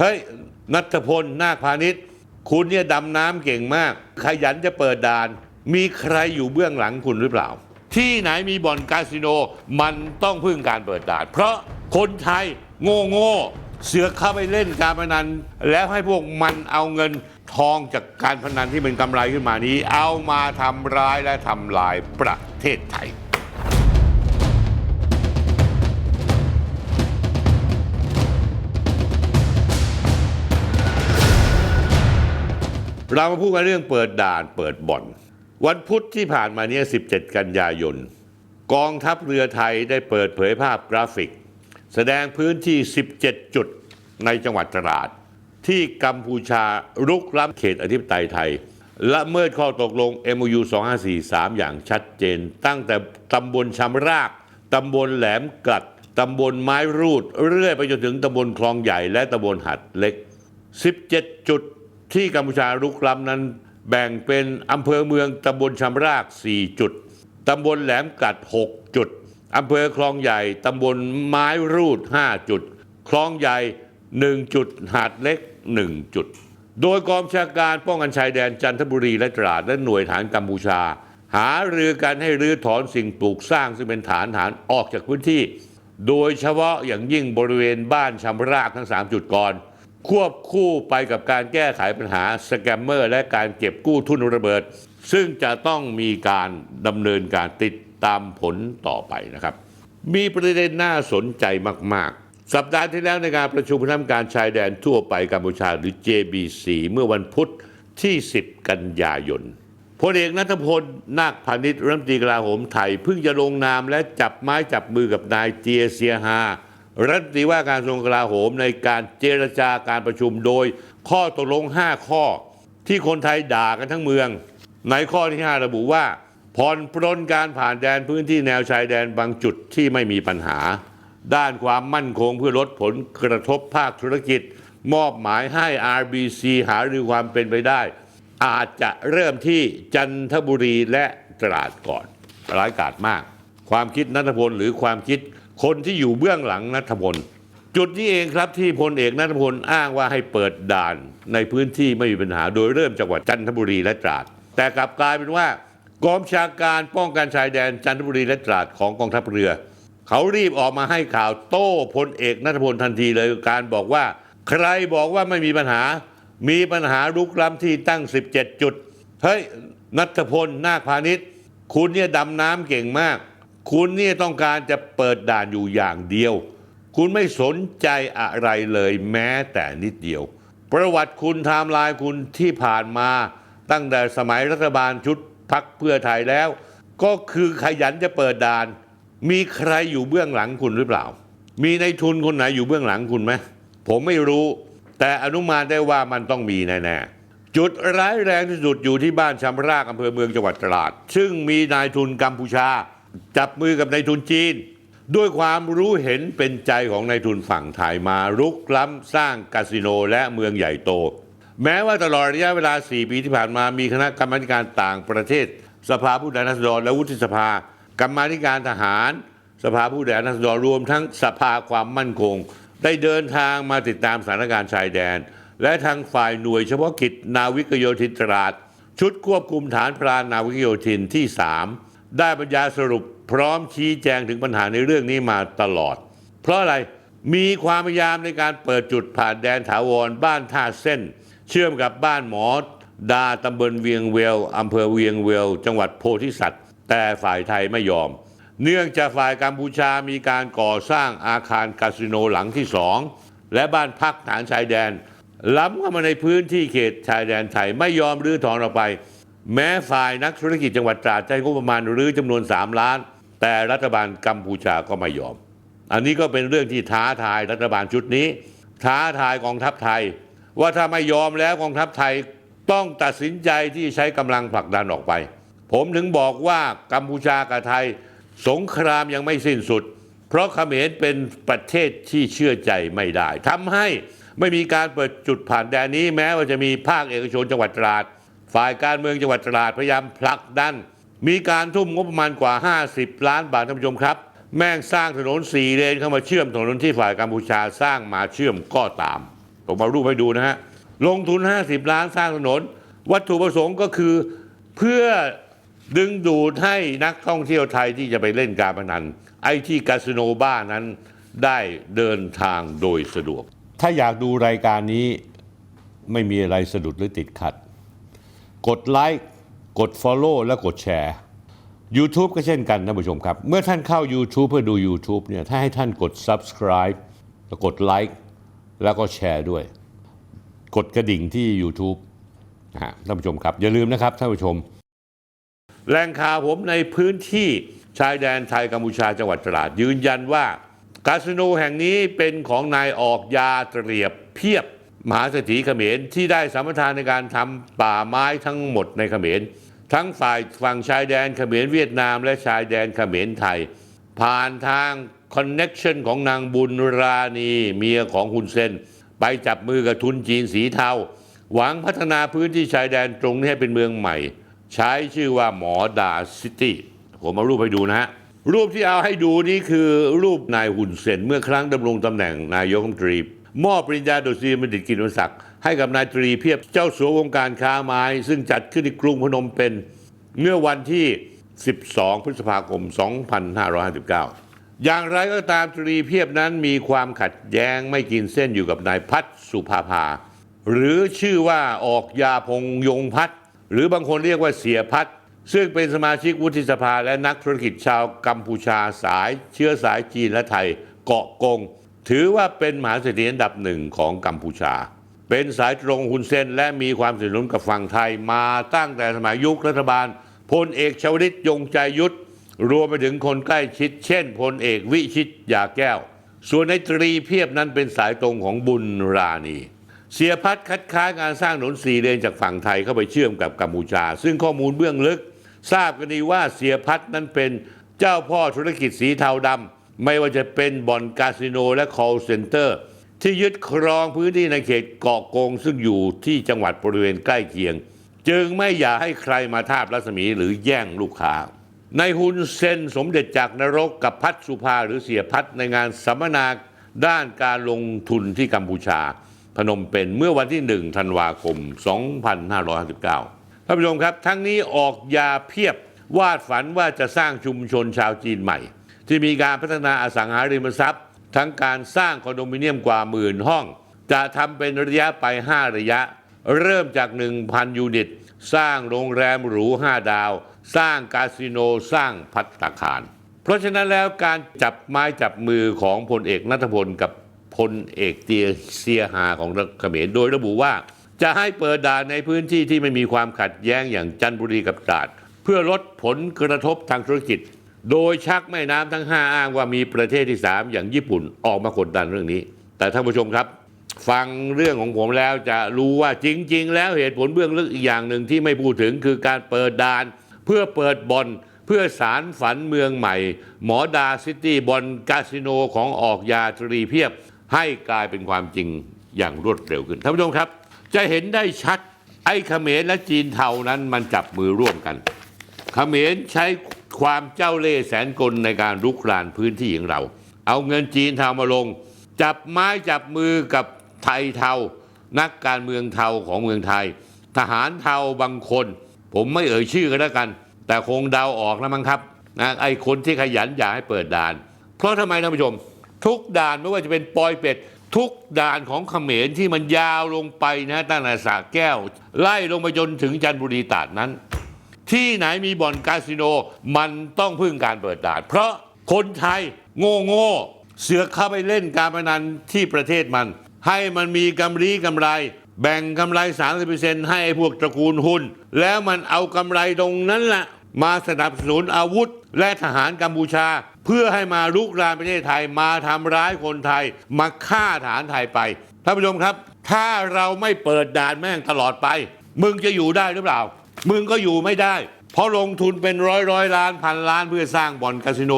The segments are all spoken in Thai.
เฮ้ยนัทพลนาคพาณิชย์คุณเนี่ยดำน้ำเก่งมาก ขยันจะเปิดด่าน มีใครอยู่เบื้องหลังคุณหรือเปล่า ที่ไหนมีบ่อนคาสิโนมันต้องพึ่งการเปิดด่าน เพราะคนไทยโง่โง่เสือเข้าไปเล่นการพนัน แล้วให้พวกมันเอาเงินทองจากการพนันที่เป็นกำไรขึ้นมานี้ เอามาทำร้ายและทำลายประเทศไทย เรามาพูดกันเรื่องเปิดด่านเปิดบ่อน วันพุธที่ผ่านมาเนี้17 กันยายน กองทัพเรือไทยได้เปิดเผยภาพกราฟิก แสดงพื้นที่ 17 จุดในจังหวัดตราด ที่กัมพูชารุกล้ำเขตอธิปไตยไทยละเมิดข้อตกลง MOU 2543 อย่างชัดเจน ตั้งแต่ตำบลชำราก ตำบลแหลมกัด ตำบลไม้รูด เรื่อยไปจนถึงตำบลคลองใหญ่และตำบลหัดเล็ก 17 จุด ที่กัมพูชารุกล้ำนั้นแบ่งเป็นอำเภอเมืองตำบลชำราก 4 จุด ตำบลแหลมกัด 6 จุด อำเภอคลองใหญ่ ตำบลไม้รูด 5 จุด คลองใหญ่ 1 จุด หาดเล็ก 1 จุด โดยกองชาการป้องกันชายแดนจันทบุรีและตราดและหน่วยฐานกัมพูชา หารือกันให้รื้อถอนสิ่งปลูกสร้างซึ่งเป็นฐานฐานออกจากพื้นที่ โดยเฉพาะอย่างยิ่งบริเวณบ้านชำรากทั้ง 3 จุดก่อน ควบคู่ไปกับการแก้ไขปัญหาสแกมเมอร์และการเก็บกู้ทุนระเบิด ซึ่งจะต้องมีการดำเนินการติดตามผลต่อไปนะครับ มีประเด็นน่าสนใจมาก ๆ สัปดาห์ที่แล้วในการประชุมคณะกรรมการชายแดนทั่วไปกัมพูชาหรือ JBC เมื่อวันพุธที่ 10 กันยายนพลเอกนัทพลนาคพาณิชย์รัฐมนตรีกลาโหมไทยเพิ่งจะลงนามและจับไม้จับมือกับนายเจียเซียฮา รัฐมนตรีว่าการกระทรวงกลาโหมในการเจรจาการประชุมโดย ข้อตกลง 5 ข้อ ที่คนไทยด่ากันทั้งเมือง ในข้อที่ 5 ระบุว่าผ่อนปรนการผ่านแดนพื้นที่แนวชายแดนบางจุดที่ไม่มีปัญหา ด้านความมั่นคงเพื่อลดผลกระทบภาคธุรกิจ มอบหมายให้ RBC หารือความเป็นไปได้ อาจจะเริ่มที่จันทบุรีและตราดก่อนร้ายกาจมาก ความคิดนัทพลหรือความคิด คนที่อยู่เบื้องหลังนัทพลจุดนี้เองครับที่พลเอกนัทพลอ้างว่าให้เปิดด่านในพื้นที่ไม่มีปัญหาโดยเริ่มจังหวัดจันทบุรีและตราด แต่กลับกลายเป็นว่ากองชาการป้องกันชายแดนจันทบุรีและตราดของกองทัพเรือ เขารีบออกมาให้ข่าวโต้พลเอกนัทพลทันทีเลยการบอกว่า ใครบอกว่าไม่มีปัญหา มีปัญหาลุกล้ำที่ตั้ง 17 จุดเฮ้ยนัทพลนาคพาณิชย์ คุณเนี่ยดำน้ำเก่งมาก คุณเนี่ยต้องการจะเปิดด่านอยู่อย่างเดียว คุณไม่สนใจอะไรเลยแม้แต่นิดเดียว ประวัติคุณไทม์ไลน์คุณที่ผ่านมา ตั้งแต่สมัยรัฐบาลชุดพักเพื่อไทยแล้ว ก็คือขยันจะเปิดด่าน มีใครอยู่เบื้องหลังคุณหรือเปล่า มีในายทุนคนไหนอยู่เบื้องหลังคุณไหมผมไม่รู้ แต่อนุมานได้ว่ามันต้องมีแน่ๆจุดร้ายแรงที่สุดอยู่ที่บ้านชำรากอำเภอเมืองจังหวัดตราด ซึ่งมีนายทุนกัมพูชา จับมือกับนายทุนจีน ด้วยความรู้เห็นเป็นใจของนายทุนฝั่งไทยมารุกล้ำสร้างคาสิโนและเมืองใหญ่โต แม้ว่าตลอดระยะเวลา 4 ปีที่ผ่านมามีคณะกรรมการต่างประเทศ สภาผู้แทนราษฎรและวุฒิสภา กรรมาการทหาร สภาผู้แทนราษฎรรวมทั้งสภาความมั่นคง ได้เดินทางมาติดตามสถานการณ์ชายแดน และทางฝ่ายหน่วยเฉพาะกิจนาวิกโยธินตราดชุดควบคุมฐานพรานนาวิกโยธินที่ 3 ได้บรรยายสรุปพร้อมชี้แจงถึงปัญหาในเรื่องนี้มาตลอด เพราะอะไรมีความพยายามในการเปิดจุดผ่านแดนถาวรบ้านท่าเส้น เชื่อมกับบ้านหมอดาตำบลเวียงเวลอำเภอเวียงเวล จังหวัดโพธิสัตว์ แต่ฝ่ายไทยไม่ยอม เนื่องจากฝ่ายกัมพูชามีการก่อสร้างอาคารคาสิโนหลังที่สองและบ้านพักฐานชายแดน ล้ำเข้ามาในพื้นที่เขตชายแดนไทยไม่ยอมรื้อถอนออกไป แม้ฝ่ายนักธุรกิจจังหวัดตราดใช้งบประมาณรื้อจำนวน 3 ล้าน แต่รัฐบาลกัมพูชาก็ไม่ยอม อันนี้ก็เป็นเรื่องที่ท้าทายรัฐบาลชุดนี้ ท้าทายกองทัพไทย ว่าถ้าไม่ยอมแล้วกองทัพไทยต้องตัดสินใจที่ใช้กำลังผลักดันออกไป ผมถึงบอกว่ากัมพูชากับไทย สงครามยังไม่สิ้นสุด เพราะเขมรเป็นประเทศที่เชื่อใจไม่ได้ทำให้ไม่มีการเปิดจุดผ่านแดนนี้แม้ว่าจะมีภาคเอกชนจังหวัดตราด ฝ่ายการเมืองจังหวัดตราดพยายามผลักดัน มีการทุ่มงบประมาณกว่า 50 ล้านบาทท่านผู้ชมครับ แม่งสร้างถนนสี่เลนเข้ามาเชื่อมถนนที่ฝ่ายกัมพูชาสร้างมาเชื่อมก็ตาม ผมเอารูปให้ดูนะฮะ ลงทุน 50 ล้านสร้างถนน วัตถุประสงค์ก็คือเพื่อดึงดูดให้นักท่องเที่ยวไทยที่จะไปเล่นการพนัน ไอ้ที่คาสิโนบ้านั้นได้เดินทางโดยสะดวก ถ้าอยากดูรายการนี้ไม่มีอะไรสะดุดหรือติดขัด กดไลค์กด Follow และกดแชร์ YouTube ก็เช่นกันท่านผู้ชมครับ เมื่อท่านเข้า YouTube เพื่อดู YouTube เนี่ยถ้าให้ท่านกด Subscribe แล้วกดไลค์แล้วก็แชร์ด้วย กดกระดิ่งที่ YouTube นะฮะท่านผู้ชมครับ อย่าลืมนะครับท่านผู้ชมแหล่งข่าวผมในพื้นที่ชายแดนไทยกัมพูชาจังหวัดตราดยืนยันว่าคาสิโนแห่งนี้เป็นของนายออกยาเตรียบเพียบ มหาเศรษฐีเขมรที่ได้สัมปทานในการทำป่าไม้ทั้งหมดในเขมร ทั้งฝ่ายฝั่งชายแดนเขมรเวียดนามและชายแดนเขมรไทย ผ่านทางคอนเน็ชันของนางบุญราณีเมียของคุณเซน ไปจับมือกับทุนจีนสีเทาหวังพัฒนาพื้นที่ชายแดนตรงนี้ให้เป็นเมืองใหม่ ใช้ชื่อว่าหมอดาซิตี้ผมเอารูปให้ดูนะฮะรูปที่เอาให้ดูนี่คือรูปนายหุ่นเซนเมื่อครั้งดำรงตำแหน่งนายกรัฐมนตรี มอบปริญญาโดยตรีบัณฑิตกิติมศักดิ์ให้กับนายตรีเพียบเจ้าสัววงการค้าไม้ ซึ่งจัดขึ้นที่กรุงพนมเปญเมื่อวันที่ 12 พฤษภาคม 2559 อย่างไรก็ตามตรีเพียบนั้นมีความขัดแย้งไม่กินเส้นอยู่กับนายพัฒสุภาภา หรือชื่อว่าออกยาพงยงพัฒหรือบางคนเรียกว่าเสียพัฒซึ่งเป็นสมาชิกวุฒิสภาและนักธุรกิจชาวกัมพูชาสายเชื้อสายจีนและไทยเกาะกง ถือว่าเป็นมหาเศรษฐีอันดับหนึ่งของกัมพูชา เป็นสายตรงฮุนเซนและมีความสนิทสนกับฝั่งไทยมาตั้งแต่สมัยยุครัฐบาลพลเอกชวลิตยงใจยุทธรวมไปถึงคนใกล้ชิด เช่นพลเอกวิชิตยาแก้ว ส่วนในตรีเพียบนั้นเป็นสายตรงของบุญราณี เสียพัฒน์คัดค้านการสร้างถนนสี่เลนจากฝั่งไทยเข้าไปเชื่อมกับกัมพูชา ซึ่งข้อมูลเบื้องลึก ทราบกันดีว่าเสียพัฒน์นั้นเป็นเจ้าพ่อธุรกิจสีเทาดำ ไม่ว่าจะเป็นบ่อนคาสิโนและ call center ที่ยึดครองพื้นที่ในเขตเกาะกงซึ่งอยู่ที่จังหวัดบริเวณใกล้เคียง จึงไม่อยากให้ใครมาทาบรัศมีหรือแย่งลูกค้า ในฮุนเซนสมเด็จจากนรกกับพัฒสุภาหรือเสียพัฒในงานสัมมนาด้านการลงทุนที่กัมพูชา พนมเปญเมื่อวันที่ 1 ธันวาคม 2559ท่านผู้ชมครับ ทั้งนี้ออกยาเพียบวาดฝันว่าจะสร้างชุมชนชาวจีนใหม่ ที่มีการพัฒนาอสังหาริมทรัพย์ ทั้งการสร้างคอนโดมิเนียมกว่าหมื่นห้อง จะทำเป็นระยะไป 5 ระยะ เริ่มจาก 1,000 ยูนิต สร้างโรงแรมหรู 5 ดาว สร้างคาสิโนสร้างพัตตาคาร เพราะฉะนั้นแล้วการจับไม้จับมือของพลเอกนัทพลกับพลเอกเตียเซียฮาของเขมรโดยระบุว่า จะให้เปิดด่านในพื้นที่ที่ไม่มีความขัดแย้งอย่างจันทบุรีกับตราด เพื่อลดผลกระทบทางธุรกิจ โดยชักแม่น้ำทั้ง 5 อ้างว่ามีประเทศที่ 3 อย่างญี่ปุ่นออกมากดดันเรื่องนี้ แต่ท่านผู้ชมครับ ฟังเรื่องของผมแล้วจะรู้ว่าจริง ๆ แล้วเหตุผลเบื้องลึกอีกอย่างหนึ่งที่ไม่พูดถึงคือการเปิดด่าน เพื่อเปิดบอลเพื่อสารฝันเมืองใหม่ หมอดาซิตี้บอลคาสิโนของออกยาตรีเพียบ ให้กลายเป็นความจริงอย่างรวดเร็วขึ้นท่านผู้ชมครับ จะเห็นได้ชัดไอ้เขมรและจีนเทานั้นมันจับมือร่วมกัน เขมรใช้ ความเจ้าเล่ห์แสนกลในการรุกรานพื้นที่ของเรา เอาเงินจีนเทามาลง จับไม้จับมือกับไทยเทา นักการเมืองเทาของเมืองไทย ทหารเทาบางคน ผมไม่เอ่ยชื่อกันแล้วกัน แต่คงเดาออกแล้วมั้งครับนะไอ้คนที่ขยันอยากให้เปิดด่าน เพราะทำไมท่านผู้ชม ทุกด่านไม่ว่าจะเป็นปอยเป็ด ทุกด่านของเขมรที่มันยาวลงไปนะตั้งแต่สระแก้ว ไล่ลงไปจนถึงจันทบุรีตาดนั้น ที่ไหนมีบ่อนคาสิโนมันต้องพึ่งการเปิดด่าน เพราะคนไทยโง่โง่เสือกเข้าไปเล่นการพนันที่ประเทศมัน ให้มันมีกำไรกำไร แบ่งกำไร 30%ให้ไอ้พวกตระกูลหุ้น แล้วมันเอากำไรตรงนั้นแหละมาสนับสนุนอาวุธและทหารกัมพูชา เพื่อให้มาลุกรานประเทศไทยมาทำร้ายคนไทย มาฆ่าทหารไทยไปท่านผู้ชมครับ ถ้าเราไม่เปิดด่านแม่งตลอดไป มึงจะอยู่ได้หรือเปล่า มึงก็อยู่ไม่ได้ เพราะลงทุนเป็นร้อยร้อยล้านพันล้านเพื่อสร้างบ่อนคาสิโน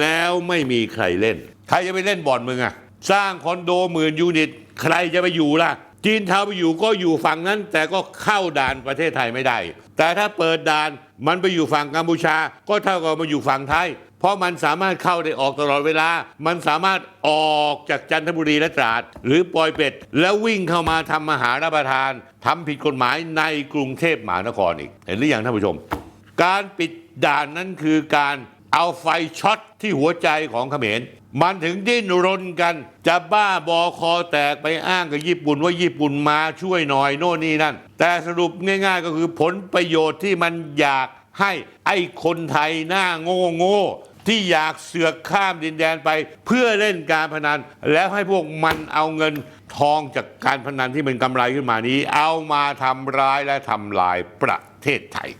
แล้วไม่มีใครเล่น ใครจะไปเล่นบ่อนมึงอะสร้างคอนโดหมื่นยูนิต ใครจะไปอยู่ล่ะ จีนเทาไปอยู่ก็อยู่ฝั่งนั้น แต่ก็เข้าด่านประเทศไทยไม่ได้ แต่ถ้าเปิดด่านมันไปอยู่ฝั่งกัมพูชา ก็เท่ากับมาอยู่ฝั่งไทย เพราะมันสามารถเข้าได้ออกตลอดเวลา มันสามารถออกจากจันทบุรีและตราด หรือปอยเป็ด แล้ววิ่งเข้ามาทำอาหารรับประทานทำผิดกฎหมายในกรุงเทพมหานครอีก เห็นหรือยังท่านผู้ชม การปิดด่านนั้นคือการเอาไฟช็อตที่หัวใจของเขมร มันถึงดิ้นรนกัน จะบ้าบอคอแตกไปอ้างกับญี่ปุ่นว่าญี่ปุ่นมาช่วยหน่อยโน่นนี่นั่น แต่สรุปง่าย ๆ ก็คือผลประโยชน์ที่มันอยากให้ไอ้คนไทยหน้าโง่โง่ ที่อยากเสือกข้ามดินแดนไป เพื่อเล่นการพนัน แล้วให้พวกมันเอาเงินทองจากการพนันที่มันกำไรขึ้นมานี้ เอามาทำร้ายและทำลายประเทศไทย